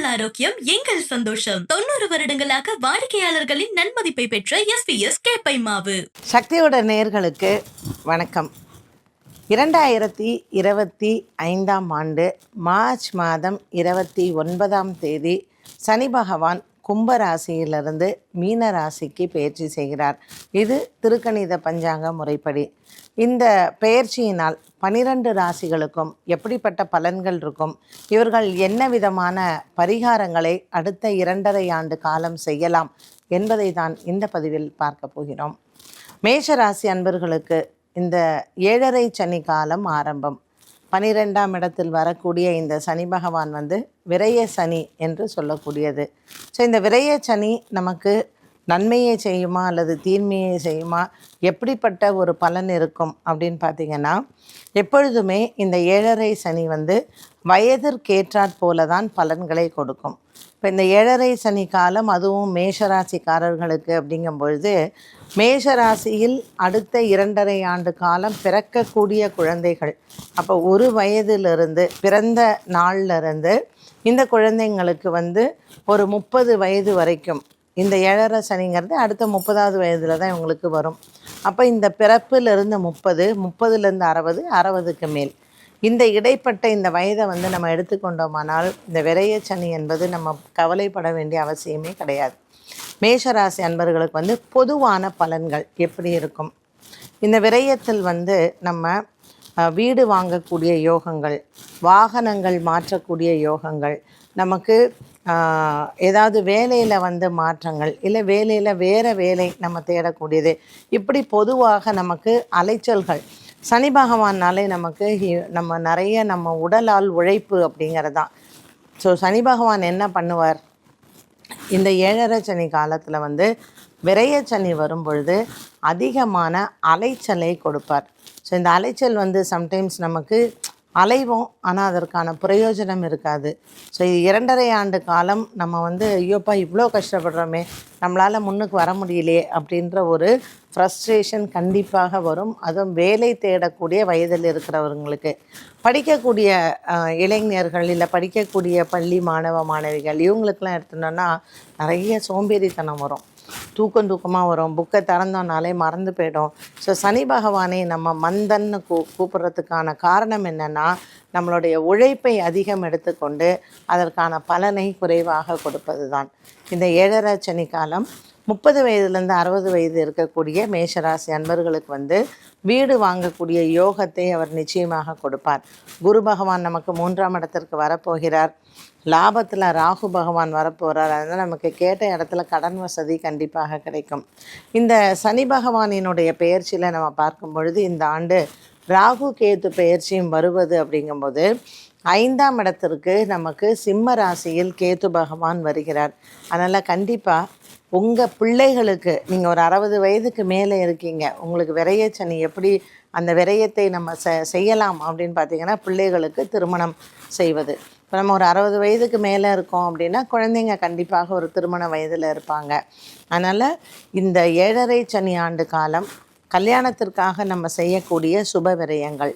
உங்கள் ஆரோக்கியம் எங்கள் சந்தோஷம். தொண்ணூறு வருடங்களாக வாடிக்கையாளர்களின் நன்மதிப்பை பெற்ற எஸ் பி எஸ் கேப்பை மாவு சக்தியோட நேர்களுக்கு வணக்கம். இரண்டாயிரத்தி இருபத்தி ஐந்தாம் ஆண்டு மார்ச் மாதம் இருபத்தி ஒன்பதாம் தேதி சனி பகவான் கும்ப ராசியிலிருந்து மீன ராசிக்கு பயிற்சி செய்கிறார். இது திருக்கணித பஞ்சாங்க முறைப்படி. இந்த பெயர்ச்சியினால் பனிரெண்டு ராசிகளுக்கும் எப்படிப்பட்ட பலன்கள் இருக்கும்? இவர்கள் என்ன விதமான பரிகாரங்களை அடுத்த இரண்டரை ஆண்டு காலம் செய்யலாம் என்பதை தான் இந்த பதிவில் பார்க்க போகிறோம். மேஷ ராசி அன்பர்களுக்கு இந்த ஏழரை சனி காலம் ஆரம்பம். பனிரெண்டாம் இடத்தில் வரக்கூடிய இந்த சனி பகவான் வந்து விரைய சனி என்று சொல்லக்கூடியது. ஸோ இந்த விரைய சனி நமக்கு நன்மையை செய்யுமா அல்லது தீன்மையை செய்யுமா? எப்படிப்பட்ட ஒரு பலன் இருக்கும் அப்படின்னு பார்த்தீங்கன்னா எப்பொழுதுமே இந்த ஏழரை சனி வந்து வயதிற்கேற்றாற் போல தான் பலன்களை கொடுக்கும். இப்போ இந்த ஏழரை சனி காலம் அதுவும் மேஷராசிக்காரர்களுக்கு அப்படிங்கும் பொழுது மேஷராசியில் அடுத்த இரண்டரை ஆண்டு காலம் பிறக்கக்கூடிய குழந்தைகள். அப்போ ஒரு வயதிலிருந்து பிறந்த நாள்லேருந்து இந்த குழந்தைங்களுக்கு வந்து ஒரு முப்பது வயது வரைக்கும் இந்த ஏழரை சனிங்கிறது அடுத்த முப்பதாவது வயதில் தான் இவங்களுக்கு வரும். அப்போ இந்த பிறப்பிலிருந்து முப்பது முப்பதுலேருந்து அறுபது அறுபதுக்கு மேல். இந்த இடைப்பட்ட இந்த வயதை வந்து நம்ம எடுத்துக்கொண்டோமானால் இந்த விரையச்சனி என்பது நம்ம கவலைப்பட வேண்டிய அவசியமே கிடையாது. மேஷராசி அன்பர்களுக்கு வந்து பொதுவான பலன்கள் எப்படி இருக்கும்? இந்த விரயத்தில் வந்து நம்ம வீடு வாங்கக்கூடிய யோகங்கள் வாகனங்கள் மாற்றக்கூடிய யோகங்கள் நமக்கு ஏதாவது வேலையில் வந்து மாற்றங்கள் இல்லை வேலையில் வேறு வேலை நம்ம தேடக்கூடியது. இப்படி பொதுவாக நமக்கு அலைச்சல்கள். சனி பகவான்னாலே நமக்கு நம்ம நிறைய நம்ம உடலால் உழைப்பு அப்படிங்கிறது. தான் ஸோ சனி பகவான் என்ன பண்ணுவார்? இந்த ஏழரை சனி காலத்தில் வந்து விரைய சனி வரும் பொழுது அதிகமான அலைச்சலை கொடுப்பார். ஸோ இந்த அலைச்சல் வந்து சம்டைம்ஸ் நமக்கு அலைவோம் ஆனால் அதற்கான பிரயோஜனம் இருக்காது. ஸோ இது இரண்டரை ஆண்டு காலம் நம்ம வந்து ஐயோப்பா இவ்வளோ கஷ்டப்படுறோமே நம்மளால் முன்னுக்கு வர முடியலையே அப்படின்ற ஒரு ஃப்ரஸ்ட்ரேஷன் கண்டிப்பாக வரும். அதுவும் வேலை தேடக்கூடிய வயதில் இருக்கிறவங்களுக்கு படிக்கக்கூடிய இளைஞர்கள் இல்லை படிக்கக்கூடிய பள்ளி மாணவ மாணவிகள் இவங்களுக்கெல்லாம் எடுத்துட்டோன்னா நிறைய சோம்பேறித்தனம் வரும். தூக்கம் தூக்கமாக வரும். புக்கை திறந்தோம்னாலே மறந்து போயிடும். ஸோ சனி பகவானை நம்ம மந்தன்னு கூ கூப்பிட்றதுக்கான காரணம் என்னென்னா நம்மளுடைய உழைப்பை அதிகம் எடுத்துக்கொண்டு அதற்கான பலனை குறைவாக கொடுப்பது தான் இந்த ஏழரை சனி காலம் முப்பது வயதுலேருந்து அறுபது வயது இருக்கக்கூடிய மேஷராசி அன்பர்களுக்கு வந்து வீடு வாங்கக்கூடிய யோகத்தை அவர் நிச்சயமாக கொடுப்பார். குரு பகவான் நமக்கு மூன்றாம் இடத்திற்கு வரப்போகிறார். லாபத்தில் ராகு பகவான் வரப்போகிறார் அதனால் நமக்கு கேட்ட இடத்துல கடன் வசதி கண்டிப்பாக கிடைக்கும். இந்த சனி பகவானினுடைய பெயர்ச்சியில் நம்ம பார்க்கும் பொழுது இந்த ஆண்டு ராகு கேத்து பெயர்ச்சியும் வருவது அப்படிங்கும்போது ஐந்தாம் இடத்திற்கு நமக்கு சிம்ம ராசியில் கேத்து பகவான் வருகிறார். அதனால் கண்டிப்பாக உங்கள் பிள்ளைகளுக்கு நீங்கள் ஒரு அறுபது வயதுக்கு மேலே இருக்கீங்க உங்களுக்கு விரையச்சனி எப்படி அந்த விரயத்தை நம்ம செ செய்யலாம் அப்படின்னு பார்த்தீங்கன்னா பிள்ளைகளுக்கு திருமணம் செய்வது. இப்போ நம்ம ஒரு அறுபது வயதுக்கு மேலே இருக்கோம் அப்படின்னா குழந்தைங்க கண்டிப்பாக ஒரு திருமண வயதில் இருப்பாங்க. அதனால் இந்த ஏழரை சனி ஆண்டு காலம் கல்யாணத்திற்காக நம்ம செய்யக்கூடிய சுப விரயங்கள்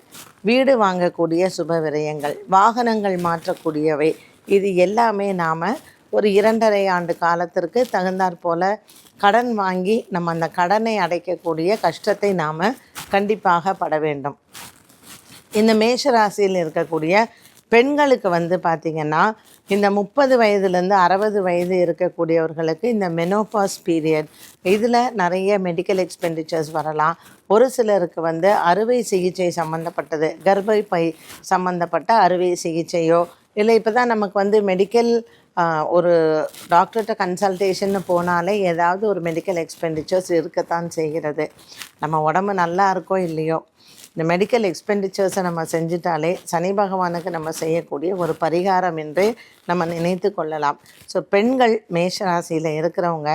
வீடு வாங்கக்கூடிய சுப விரயங்கள் வாகனங்கள் மாற்றக்கூடியவை இது எல்லாமே நாம் ஒரு இரண்டரை ஆண்டு காலத்திற்கு தகுந்தாற் போல கடன் வாங்கி நம்ம அந்த கடனை அடைக்கக்கூடிய கஷ்டத்தை நாம் கண்டிப்பாக பட வேண்டும். இந்த மேஷராசியில் இருக்கக்கூடிய பெண்களுக்கு வந்து பார்த்திங்கன்னா இந்த முப்பது வயதுலேருந்து அறுபது வயது இருக்கக்கூடியவர்களுக்கு இந்த மெனோபாஸ் பீரியட் இதில் நிறைய மெடிக்கல் எக்ஸ்பெண்டிச்சர்ஸ் வரலாம். ஒரு சிலருக்கு வந்து அறுவை சிகிச்சை சம்மந்தப்பட்டது கர்ப்பை பை சம்மந்தப்பட்ட அறுவை சிகிச்சையோ இல்லை இப்போ தான் நமக்கு வந்து மெடிக்கல் ஒரு டாக்டர்கிட்ட கன்சல்டேஷன் போனாலே ஏதாவது ஒரு மெடிக்கல் எக்ஸ்பெண்டிச்சர்ஸ் இருக்கத்தான் செய்கிறது. நம்ம உடம்பு நல்லா இருக்கோ இல்லையோ இந்த மெடிக்கல் எக்ஸ்பெண்டிச்சர்ஸை நம்ம செஞ்சிட்டாலே சனி பகவானுக்கு நம்ம செய்யக்கூடிய ஒரு பரிகாரம் என்று நம்ம நினைத்து கொள்ளலாம். ஸோ பெண்கள் மேஷராசியில் இருக்கிறவங்க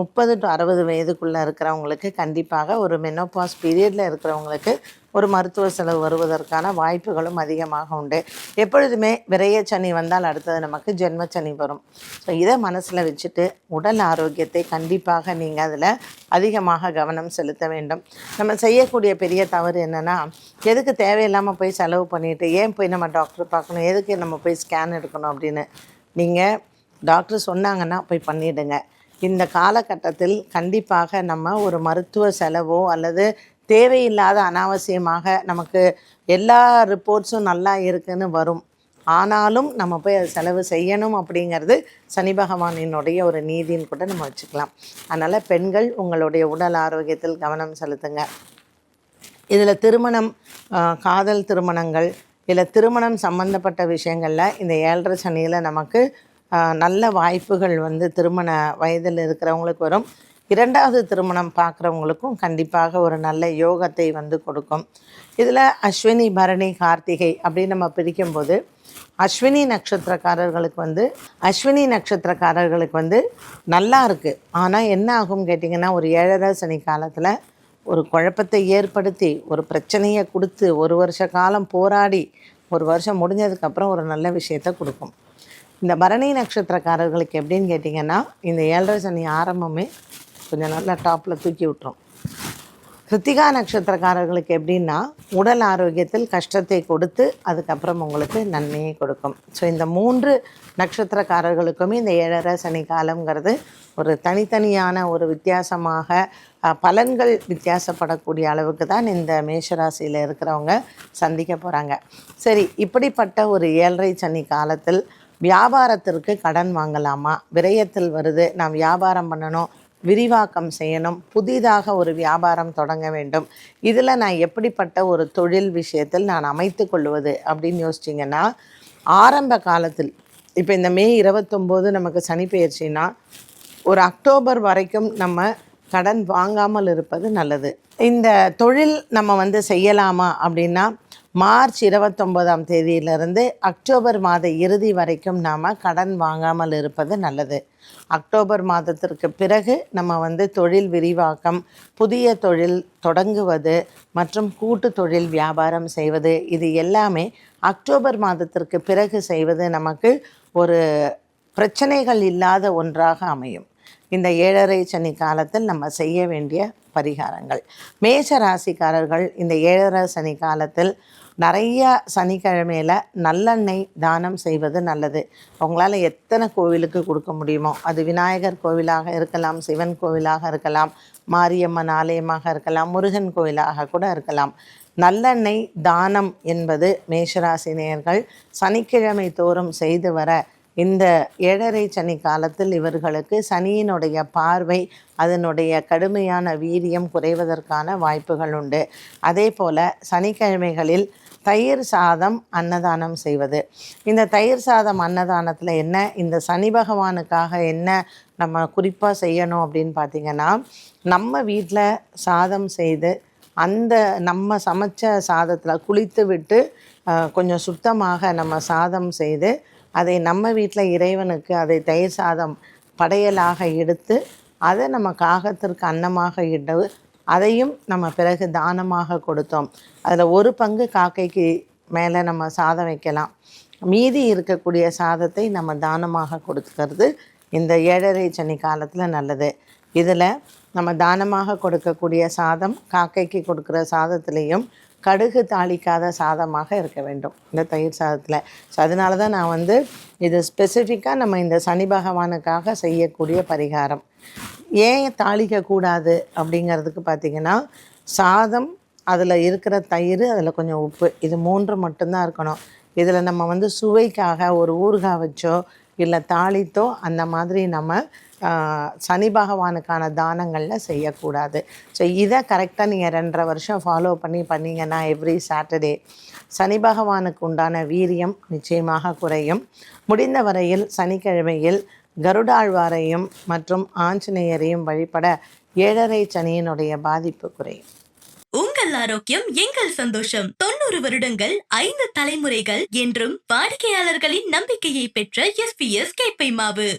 முப்பது டு அறுபது வயதுக்குள்ளே இருக்கிறவங்களுக்கு கண்டிப்பாக ஒரு மெனோபாஸ் பீரியடில் இருக்கிறவங்களுக்கு ஒரு மருத்துவ செலவு வருவதற்கான வாய்ப்புகளும் அதிகமாக உண்டு. எப்பொழுதுமே விரைய சனி வந்தால் அடுத்தது நமக்கு ஜென்மச்சனி வரும். ஸோ இதை மனசில் வச்சுட்டு உடல் ஆரோக்கியத்தை கண்டிப்பாக நீங்கள் அதில் அதிகமாக கவனம் செலுத்த வேண்டும். நம்ம செய்யக்கூடிய பெரிய தவறு என்னென்னா எதுக்கு தேவையில்லாமல் போய் செலவு பண்ணிவிட்டு ஏன் போய் நம்ம டாக்டர் பார்க்கணும்? எதுக்கு நம்ம போய் ஸ்கேன் எடுக்கணும் அப்படின்னு நீங்கள் டாக்டர் சொன்னாங்கன்னா போய் பண்ணிவிடுங்க இந்த காலகட்டத்தில் கண்டிப்பாக நம்ம ஒரு மருத்துவ செலவோ அல்லது தேவையில்லாத அனாவசியமாக நமக்கு எல்லா ரிப்போர்ட்ஸும் நல்லா இருக்குன்னு வரும். ஆனாலும் நம்ம போய் அது செலவு செய்யணும் அப்படிங்கிறது சனி பகவானினுடைய ஒரு நீதின்னு கூட நம்ம வச்சுக்கலாம். அதனால் பெண்கள் உங்களுடைய உடல் ஆரோக்கியத்தில் கவனம் செலுத்துங்க. இதில் திருமணம் காதல் திருமணங்கள் இல்லை திருமணம் சம்பந்தப்பட்ட விஷயங்களில் இந்த ஏழரை சனியில் நமக்கு நல்ல வாய்ப்புகள் வந்து திருமண வயதில் இருக்கிறவங்களுக்கு வரும். இரண்டாவது திருமணம் பார்க்குறவங்களுக்கும் கண்டிப்பாக ஒரு நல்ல யோகத்தை வந்து கொடுக்கும். இதில் அஸ்வினி பரணி கார்த்திகை அப்படின்னு நம்ம பிரிக்கும்போது அஸ்வினி நட்சத்திரக்காரர்களுக்கு வந்து அஸ்வினி நட்சத்திரக்காரர்களுக்கு வந்து நல்லா இருக்குது ஆனால் என்ன ஆகும் கேட்டிங்கன்னா ஒரு ஏழரை சனி காலத்தில் ஒரு குழப்பத்தை ஏற்படுத்தி ஒரு பிரச்சனையை கொடுத்து ஒரு வருஷ காலம் போராடி ஒரு வருஷம் முடிஞ்சதுக்கப்புறம் ஒரு நல்ல விஷயத்தை கொடுக்கும். இந்த பரணி நட்சத்திரக்காரர்களுக்கு எப்படின்னு கேட்டிங்கன்னா இந்த ஏழரை சனி ஆரம்பமே கொஞ்சம் நல்லா டாப்பில் தூக்கி விட்டுரும். கிருத்திகா நட்சத்திரக்காரர்களுக்கு எப்படின்னா உடல் ஆரோக்கியத்தில் கஷ்டத்தை கொடுத்து அதுக்கப்புறம் உங்களுக்கு நன்மையை கொடுக்கும். ஸோ இந்த மூன்று நட்சத்திரக்காரர்களுக்குமே இந்த ஏழரை சனி காலங்கிறது ஒரு தனித்தனியான ஒரு வித்தியாசமாக பலன்கள் வித்தியாசப்படக்கூடிய அளவுக்கு தான் இந்த மேஷராசியில் இருக்கிறவங்க சந்திக்க போகிறாங்க சரி இப்படிப்பட்ட ஒரு ஏழரை சனி காலத்தில் வியாபாரத்திற்கு கடன் வாங்கலாமா? விரயத்தில் வருது. நான் வியாபாரம் பண்ணணும் விரிவாக்கம் செய்யணும் புதிதாக ஒரு வியாபாரம் தொடங்க வேண்டும். இதில் நான் எப்படிப்பட்ட ஒரு தொழில் விஷயத்தில் நான் அமைத்து கொள்வது அப்படின்னு யோசிச்சிங்கன்னா ஆரம்ப காலத்தில் இப்போ இந்த மே இருபத்தொம்போது நமக்கு சனி பெயர்ச்சின்னா ஒரு அக்டோபர் வரைக்கும் நம்ம கடன் வாங்காமல் இருப்பது நல்லது. இந்த தொழில் நம்ம வந்து செய்யலாமா அப்படின்னா மார்ச் இருபத்தொம்போதாம் தேதியிலிருந்து அக்டோபர் மாத இறுதி வரைக்கும் நாம் கடன் வாங்காமல் இருப்பது நல்லது. அக்டோபர் மாதத்திற்கு பிறகு நம்ம வந்து தொழில் விரிவாக்கம் புதிய தொழில் தொடங்குவது மற்றும் கூட்டு தொழில் வியாபாரம் செய்வது இது எல்லாமே அக்டோபர் மாதத்திற்கு பிறகு செய்வது நமக்கு ஒரு பிரச்சனைகள் இல்லாத ஒன்றாக அமையும். இந்த ஏழரை சனி காலத்தில் நம்ம செய்ய வேண்டிய பரிகாரங்கள். மேஷ ராசிக்காரர்கள் இந்த ஏழரை சனி காலத்தில் நிறைய சனிக்கிழமையில் நல்லெண்ணெய் தானம் செய்வது நல்லது. உங்களால் எத்தனை கோவிலுக்கு கொடுக்க முடியுமோ அது விநாயகர் கோவிலாக இருக்கலாம் சிவன் கோவிலாக இருக்கலாம் மாரியம்மன் ஆலயமாக இருக்கலாம் முருகன் கோவிலாக கூட இருக்கலாம். நல்லெண்ணெய் தானம் என்பது மேஷராசி நேயர்கள் சனிக்கிழமை தோறும் செய்து வர இந்த ஏழரை சனி காலத்தில் இவர்களுக்கு சனியினுடைய பார்வை அதனுடைய கடுமையான வீரியம் குறைவதற்கான வாய்ப்புகள் உண்டு. அதே போல் சனிக்கிழமைகளில் தயிர் சாதம் அன்னதானம் செய்வது. இந்த தயிர் சாதம் அன்னதானத்தில் என்ன இந்த சனி பகவானுக்காக என்ன நம்ம குறிப்பாக செய்யணும் அப்படின்னு பார்த்தீங்கன்னா நம்ம வீட்டில் சாதம் செய்து அந்த நம்ம சமைச்ச சாதத்தில் குளித்து விட்டு கொஞ்சம் சுத்தமாக நம்ம சாதம் செய்து அதை நம்ம வீட்டில் இறைவனுக்கு அதை தயிர் சாதம் படையலாக எடுத்து அதை நம்ம காகத்திற்கு அன்னமாக இட்டு அதையும் நம்ம பிறகு தானமாக கொடுத்தோம். அதில் ஒரு பங்கு காக்கைக்கு மேலே நம்ம சாதம் வைக்கலாம். மீதி இருக்கக்கூடிய சாதத்தை நம்ம தானமாக கொடுத்துக்கிறது இந்த ஏழரை சனி காலத்தில் நல்லது. இதில் நம்ம தானமாக கொடுக்கக்கூடிய சாதம் காக்கைக்கு கொடுக்குற சாதத்துலேயும் கடுகு தாளிக்காத சாதமாக இருக்க வேண்டும். இந்த தயிர் சாதத்தில். ஸோ அதனால தான் நான் வந்து இது ஸ்பெசிஃபிக்காக நம்ம இந்த சனி பகவானுக்காக செய்யக்கூடிய பரிகாரம். ஏன் தாளிக்கக்கூடாது அப்படிங்கிறதுக்கு பார்த்திங்கன்னா சாதம் அதில் இருக்கிற தயிர் அதில் கொஞ்சம் உப்பு இது மூன்று மட்டும்தான் இருக்கணும். இதில் நம்ம வந்து சுவைக்காக ஒரு ஊறுகாய் வச்சோ இல்லை தாளித்தோ அந்த மாதிரி நம்ம சனி பகவானுக்கான தானங்களில் செய்யக்கூடாது. ஸோ இதை கரெக்டாக நீங்கள் ரெண்டரை வருஷம் ஃபாலோ பண்ணி பண்ணீங்கன்னா எவ்ரி சாட்டர்டே சனி பகவானுக்கு உண்டான வீரியம் நிச்சயமாக குறையும். முடிந்த வரையில் சனிக்கிழமையில் கருடாழ்வாரையும் மற்றும் ஆஞ்சநேயரையும் வழிபட ஏழரை சனியினுடைய பாதிப்பு குறையும். உங்கள் ஆரோக்கியம் எங்கள் சந்தோஷம். தொண்ணூறு வருடங்கள் ஐந்து தலைமுறைகள் என்றும் வாடிக்கையாளர்களின் நம்பிக்கையை பெற்ற எஸ்பிஎஸ் கேப்பை மாவு.